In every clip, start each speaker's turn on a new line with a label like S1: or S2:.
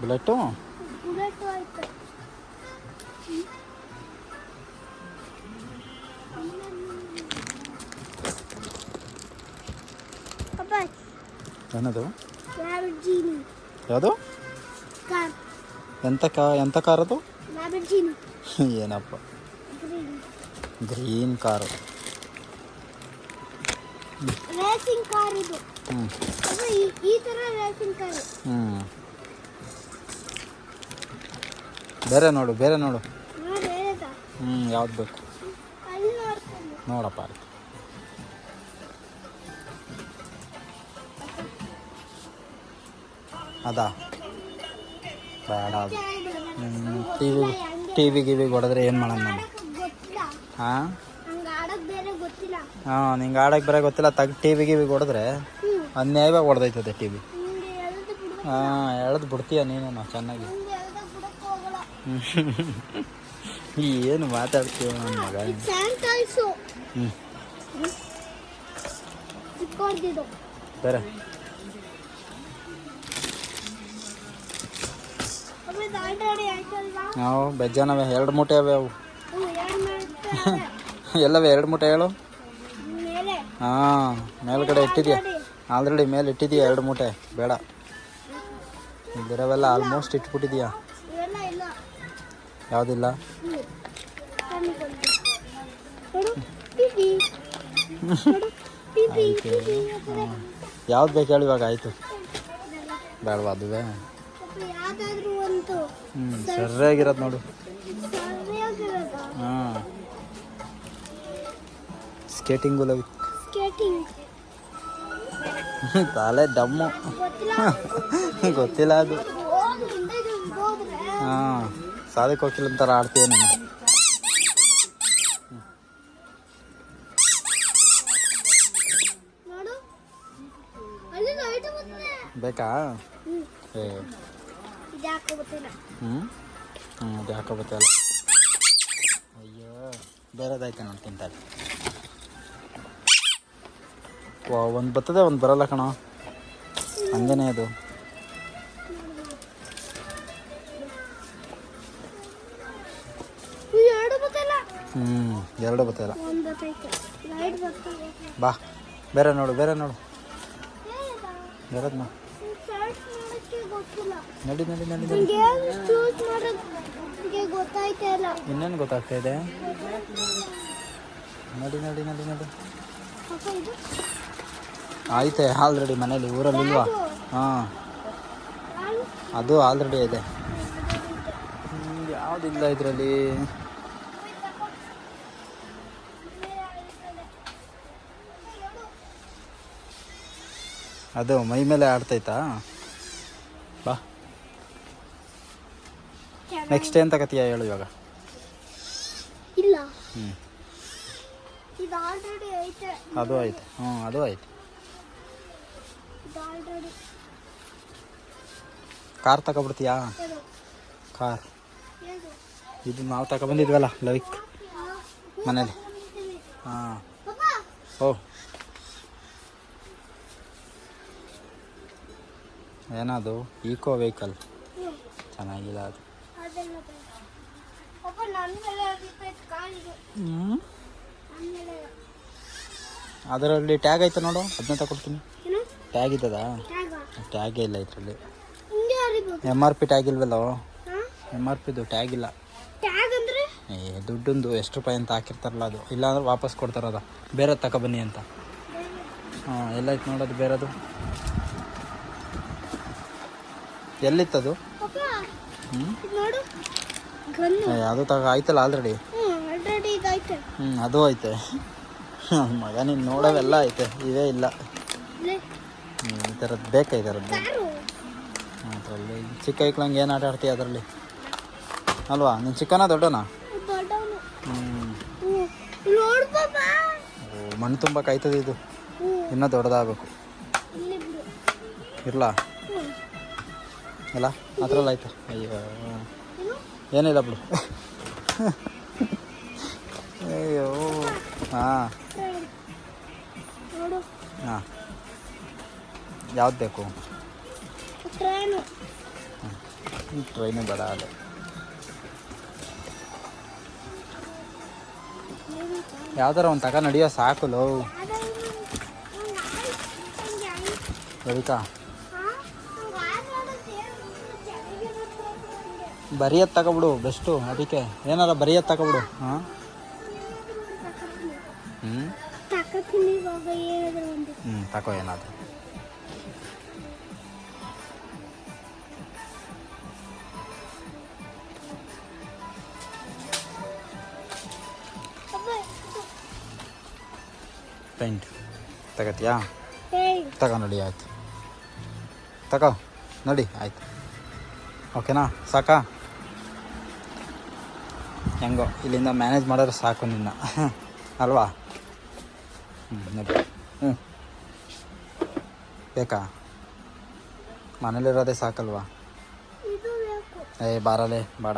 S1: Bullet ಏನದು? ಯಾವುದು? ಎಂತ ಕಾ ಎಂತ ಕಾರ್ ಅದು ಏನಪ್ಪ?
S2: ಗ್ರೀನ್.
S1: ಕಾರು.
S2: ರೇಸಿಂಗ್ ಕಾರ್ ಇದು. ಈ- ಈ ತರ ರೇಸಿಂಗ್ ಕಾರ್.
S1: ಹ್ಞೂ ಬೇರೆ ನೋಡು ಬೇರೆ ನೋಡು. ಹ್ಞೂ ಯಾವ್ದು ಬೇಕು? ನೋಡಪ್ಪ ಆಯ್ತು ಅದಾ? ಬೇಡ ಅದು. ಟಿ ವಿ ಟಿ ವಿ ಗಿವಿ ಹೊಡೆದ್ರೆ ಏನು ಮಾಡೋಣ ನಾನು? ಹಾಂ? ಹಾಂ ನಿಂಗೆ ಆಡೋಕ್ಕೆ ಬರೋ ಗೊತ್ತಿಲ್ಲ. ತಗ ಟಿ ವಿ ಗಿವಿ ಹೊಡೆದ್ರೆ ಅನ್ಯಾಯವಾಗಿ ಹೊಡೆದೈತದೆ ಟಿ ವಿ
S2: ನಿಂಗೆ ಎಳ್ದು
S1: ಹಾಂ ಎಳ್ದು ಬಿಡ್ತೀಯ ನೀನು ಚೆನ್ನಾಗಿ
S2: ನಿಂಗೆ ಎಳ್ದಾಗ ಬಿಡಕ್ ಹೋಗಲ್ಲ
S1: ಏನು ಮಾತಾಡ್ತೀವ ನನ್ನ ಮಗ. ಹ್ಞೂ ಬೇರೆ. ನಾವು ಬೆಜ್ಜನವೆ ಎರಡು ಮೂಟೆ ಅವೆ ಅವು. ಎಲ್ಲವೇ ಎರಡು ಮೂಟೆ ಹೇಳು. ಹಾಂ ಮೇಲ್ಗಡೆ ಇಟ್ಟಿದ್ಯಾ? ಆಲ್ರೆಡಿ. ಮೇಲೆ ಇಟ್ಟಿದ್ಯಾ ಎರಡು ಮೂಟೆ? ಬೇಡ. ಇದರವೆಲ್ಲ ಆಲ್ಮೋಸ್ಟ್ ಇಟ್ಬಿಟ್ಟಿದ್ಯಾ? ಯಾವುದಿಲ್ಲ? ಯಾವ್ದು ಬೇಕು ಹೇಳಿ ಇವಾಗ ಆಯಿತು. ಬೇಡವಾ ಅದುವೇ? ಹ್ಞೂ ಸರಿಯಾಗಿರೋದು ನೋಡು. ಹಾಂ. ಸ್ಕೇಟಿಂಗು ಲವಿ. ತಲೆ ಡಮ್ಮು.
S2: ಗೊತ್ತಿಲ್ಲ
S1: ಅದು. ಸಾಧಕ ಹೋಗಿಲ್ಲ ಅಂತಾರ ಆಡ್ತೀಯ ನಾನು? ಬೇಕಾ?
S2: ಹ್ಞೂ
S1: ಏ. ಹ್ಞೂ ಹ್ಞೂ ಅದು ಯಾಕೋ ಗೊತ್ತಲ್ಲ. ಅಯ್ಯೋ ಬೇರೆದಾಯ್ತು ನಾನು ತಿಂತಾರೆ. ವಾ ಒಂದು ಬರ್ತದೆ ಒಂದು ಬರಲ್ಲ ಕಣೋ. ಹಂಗೇನೆ ಅದು. ಹ್ಞೂ ಎರಡು
S2: ಬರ್ತದೆ
S1: ಬಾ ಬೇರೆ ನೋಡು ಬೇರೆ ನೋಡು. ಬೇರೆದು ಮಾ
S2: ಸರ್ಚ್ ಮಾಡೋಕ್ಕೆ ಗೊತ್ತಿಲ್ಲ.
S1: ನಡಿ ನಡಿ ನಡಿ ಇನ್ನೇನು ಗೊತ್ತಾಗ್ತಾ ಇದೆ? ನಡಿ ನಡಿ ನಡಿ ನಡಿ. ಆಯ್ತೆ ಆಲ್ರೆಡಿ ಮನೇಲಿ ಊರಲ್ಲಿ ಇಲ್ವಾ? ಹಾಂ. ಅದು ಆಲ್ರೆಡಿ ಇದೆ. ಯಾವುದಿಲ್ಲ ಇದರಲ್ಲಿ? ಅದು ಮೈ ಮೇಲೆ ಆಡ್ತೈತಾ? ಬಾ. ನೆಕ್ಸ್ಟ್ ಏನು ತಗತೀಯ ಹೇಳು ಇವಾಗ?
S2: ಇಲ್ಲ.
S1: ಹ್ಞೂ ಅದು ಆಯ್ತು ಹ್ಞೂ ಅದು ಆಯ್ತು ಕಾರ್ ತಗೊಬಿಡ್ತೀಯಾ? ಕಾರ್. ಇದು ನಾವು ತಗೊಬಂದಿದ್ವಲ್ಲ ಲವಿಕ್ ಮನೇಲಿ. ಹಾಂ.
S2: ಪಾಪ
S1: ಏನದು? ಈಕೋ ವೆಹಿಕಲ್ ಚೆನ್ನಾಗಿಲ್ಲ ಅದು. ಹ್ಞೂ ಅದರಲ್ಲಿ ಟ್ಯಾಗ್ ಐತೆ ನೋಡು ಅದನ್ನ
S2: ತಗೊಳ್ತೀನಿ
S1: ಟ್ಯಾಗ್ ಇದ್ದದಾ?
S2: ಟ್ಯಾಗ
S1: ಇಲ್ಲ ಇದರಲ್ಲಿ. ಎಂ ಆರ್ ಪಿ ಟ್ಯಾಗ್ ಇಲ್ವಲ್ಲ? ಎಂ ಆರ್ ಪಿದು ಟ್ಯಾಗ್ ಇಲ್ಲ. ಏ ದುಡ್ಡೊಂದು ಎಷ್ಟು ರೂಪಾಯಿ ಅಂತ ಹಾಕಿರ್ತಾರಲ್ಲ ಅದು. ಇಲ್ಲಾಂದ್ರೆ ವಾಪಸ್ ಕೊಡ್ತಾರದ ಬೇರೆ ತಗೊಬನ್ನಿ ಅಂತ. ಹಾಂ ಎಲ್ಲೈತೆ ನೋಡೋದು ಬೇರೆದು. ಎಲ್ಲಿತ್ತದು? ಅದು ತಗ ಆಯ್ತಲ್ಲ ಆಲ್ರೆಡಿ
S2: ಹ್ಞೂ
S1: ಹ್ಞೂ ಅದು ಐತೆ ಮಗ ನೀನು ನೋಡೋವೆಲ್ಲ ಐತೆ ಇವೇ ಇಲ್ಲ. ಈ ಥರದ್ದು ಬೇಕಾ ಈ ಥರದ್ದು ಅದರಲ್ಲಿ ಚಿಕ್ಕ ಐಕ್ಳಂಗೆ ಏನು ಆಟ ಆಡ್ತೀಯ ಅದರಲ್ಲಿ? ಅಲ್ವಾ? ನೀನು ಚಿಕ್ಕನ ದೊಡ್ಡನ? ಹ್ಞೂ ಮಣ್ಣು ತುಂಬ ಕಾಯ್ತದೆ ಇದು. ಇನ್ನ ದೊಡ್ಡದಾಗಬೇಕು.
S2: ಇಲ್ಲಿ ಬಿಡು
S1: ಆ ಆಯ್ತು. ಅಯ್ಯೋ. ಏನಿಲ್ಲ ಬಿಡು. ಅಯ್ಯೋ. ಹಾಂ. ಹಾಂ. ಯಾವ್ದು ಬೇಕು?
S2: ಟ್ರೈನು.
S1: ಟ್ರೈನು ಬೇಡ ಅಲ್ಲ ಯಾವ್ದಾರ ಒಂದು ತಗ ನಡಿಯೋ ಸಾಕು ಲೋ. ರವಿಕಾ ಬರಿಯದ್ ತಗೊಬಿಡು ಬೆಸ್ಟು ಅದಕ್ಕೆ ಏನಾರ ಬರಿಯತ್ ತಗೊಬಿಡು. ಹಾಂ? ಹ್ಞೂ ಹ್ಞೂ ತಗೋ ಏನಾದ್ರು. ಪೇಂಟ್ ತಗತ್ತೀಯಾ
S2: ಏಯ್
S1: ತಗೋ ನೋಡಿ, ಆಯ್ತು. ತಗೋ, ನೋಡಿ, ಆಯ್ತು. ಓಕೆನಾ? ಸಾಕಾ? ಹೆಂಗೋ ಇಲ್ಲಿಂದ ಮ್ಯಾನೇಜ್ ಮಾಡಿದ್ರೆ ಸಾಕು ನಿನ್ನ. ಅಲ್ವಾ? ಹ್ಞೂ ನೋಡಿ. ಹ್ಞೂ ಬೇಕಾ? ಮನೇಲಿರೋದೇ ಸಾಕಲ್ವಾ? ಏ ಬಾರಲೇ ಬೇಡ.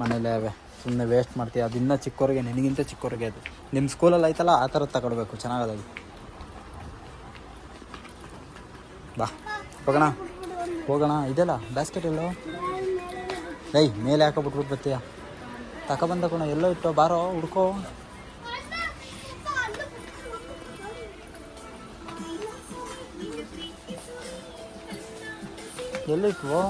S1: ಮನೇಲೇ ಅವೆ. ಸುಮ್ಮನೆ ವೇಸ್ಟ್ ಮಾಡ್ತೀಯ. ಅದಿನ್ನ ಚಿಕ್ಕವ್ರಿಗೆ ನಿನಗಿಂತ ಚಿಕ್ಕವ್ರಿಗೆ ಅದು. ನಿಮ್ಮ ಸ್ಕೂಲಲ್ಲಿ ಐತಲ್ಲ ಆ ಥರದ್ದು ತಗೊಳ್ಬೇಕು. ಚೆನ್ನಾಗದು ಬಾ. ಹೋಗೋಣ. ಹೋಗೋಣ. ಇದೆಲ್ಲ ಬ್ಯಾಸ್ಕೆಟ್ ಎಲ್ಲೋ? ಏಯ್ ಮೇಲೆ ಹಾಕೋಬಿಟ್ಬಿಟ್ಟು ಬರ್ತೀಯ ತಗೊಬಂದ ಕಣ ಎಲ್ಲೋ ಇಟ್ಟು ಬಾರೋ ಹುಡ್ಕೋ. ಎಲ್ಲಿಟ್ವು